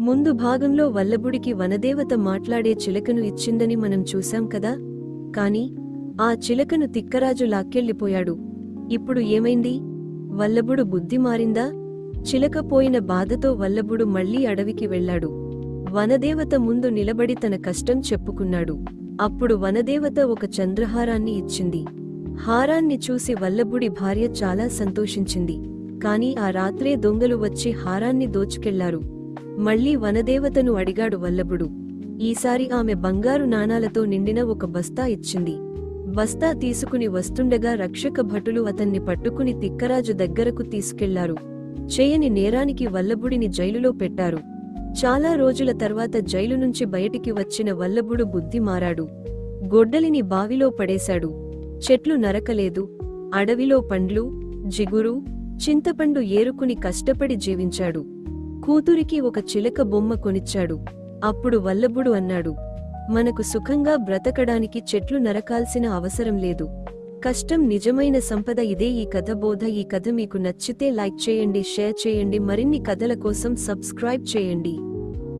ముందు భాగంలో వల్లభుడికి వనదేవత మాట్లాడే చిలకను ఇచ్చిందని మనం చూశాం కదా? కాని ఆ చిలకను తిక్కరాజు లాక్కెళ్ళిపోయాడు. ఇప్పుడు ఏమైంది? వల్లభుడు బుద్ధి మారిందా? చిలక పోయిన బాధతో వల్లభుడు మళ్ళీ అడవికి వెళ్ళాడు. వనదేవత ముందు నిలబడి తన కష్టం చెప్పుకున్నాడు. అప్పుడు వనదేవత ఒక చంద్రహారాన్ని ఇచ్చింది. హారాన్ని చూసి వల్లభుడి భార్య చాలా సంతోషించింది. కాని ఆ రాత్రే దొంగలు వచ్చి హారాన్ని దోచుకెళ్ళారు. మళ్ళీ వనదేవతను అడిగాడు వల్లభుడు. ఈసారి ఆమె బంగారు నాణాలతో నిండిన ఒక బస్తా ఇచ్చింది. బస్తా తీసుకుని వస్తుండగా రక్షక భటులు అతన్ని పట్టుకుని తిక్కరాజు దగ్గరకు తీసుకెళ్ళారు. చేయని నేరానికి వల్లభుడిని జైలులో పెట్టారు. చాలా రోజుల తర్వాత జైలు నుంచి బయటికి వచ్చిన వల్లభుడు బుద్ధి మారాడు. గొడ్డలిని బావిలో పడేశాడు. చెట్లు నరకలేదు. అడవిలో పండ్లు జిగురు చింతపండు ఏరుకుని కష్టపడి జీవించాడు. కూతురికి ఒక చిలక బొమ్మ కొనిచ్చాడు. అప్పుడు వల్లభుడు అన్నాడు మనకు సుఖంగా బ్రతకడానికి చెట్లు నరకాల్సిన అవసరం లేదు. కష్టం నిజమైన సంపద ఇదే ఈ కథ బోధ. ఈ కథ మీకు నచ్చితే లైక్ చేయండి షేర్ చేయండి. మరిన్ని కథల కోసం సబ్స్క్రైబ్ చేయండి.